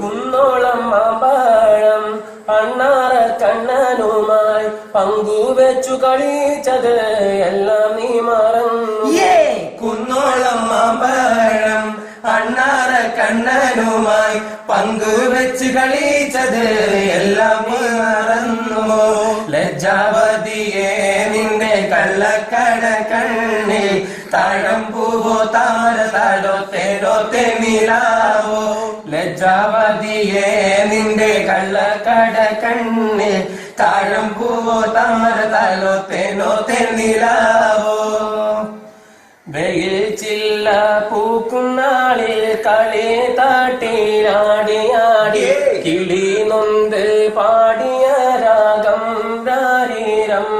കുന്നോളം മാമ്പഴം അണ്ണാറ കണ്ണനുമായി പങ്കുവെച്ചു കളിച്ചത് എല്ലാം നീ മറന്നു. കുന്നോളം മാമ്പഴം അണ്ണാറ കണ്ണനുമായി പങ്കുവെച്ച് കളിച്ചത് എല്ലാം നീ മറന്നു. ലജ്ജാവതിയെ നിന്റെ കള്ളക്കട കണ്ണിൽ താഴം പൂവോ താര താടോ തേടോ തെന്നിലാവോ ലജ്ജാവതിയെ നിന്റെ കള്ളക്കട കണ്ണിൽ താഴം പൂവോ താമര തലോ തേനോ തെന്നിലാവോ വെയിൽ ചില്ല പൂക്കുന്നാളിൽ കളി താട്ടിലാടിയാടി കിളി നൊന്ത് പാടിയ രാഗം രാരീരം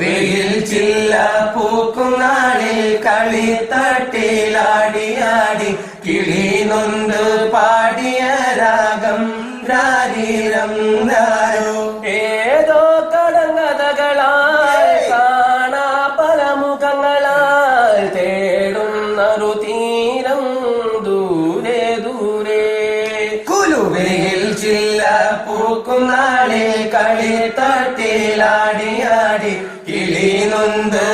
വെയിൽ ചില്ല പൂക്കുന്നാളിൽ കളി തട്ടിലാടിയാടി കിളി നൊന്ത് രാഗം രാരീരം രാരോ ഏതോ കടങ്കഥകളാൽ കാണാ പല മുഖങ്ങളാൽ തേടുന്നൊരു തീരം ദൂരെ ദൂരെ. കുലുവയിൽ ചില്ല പൂക്കുന്നാളിൽ കളി തട്ടിലാടിയാടി കിളി നൊന്ത്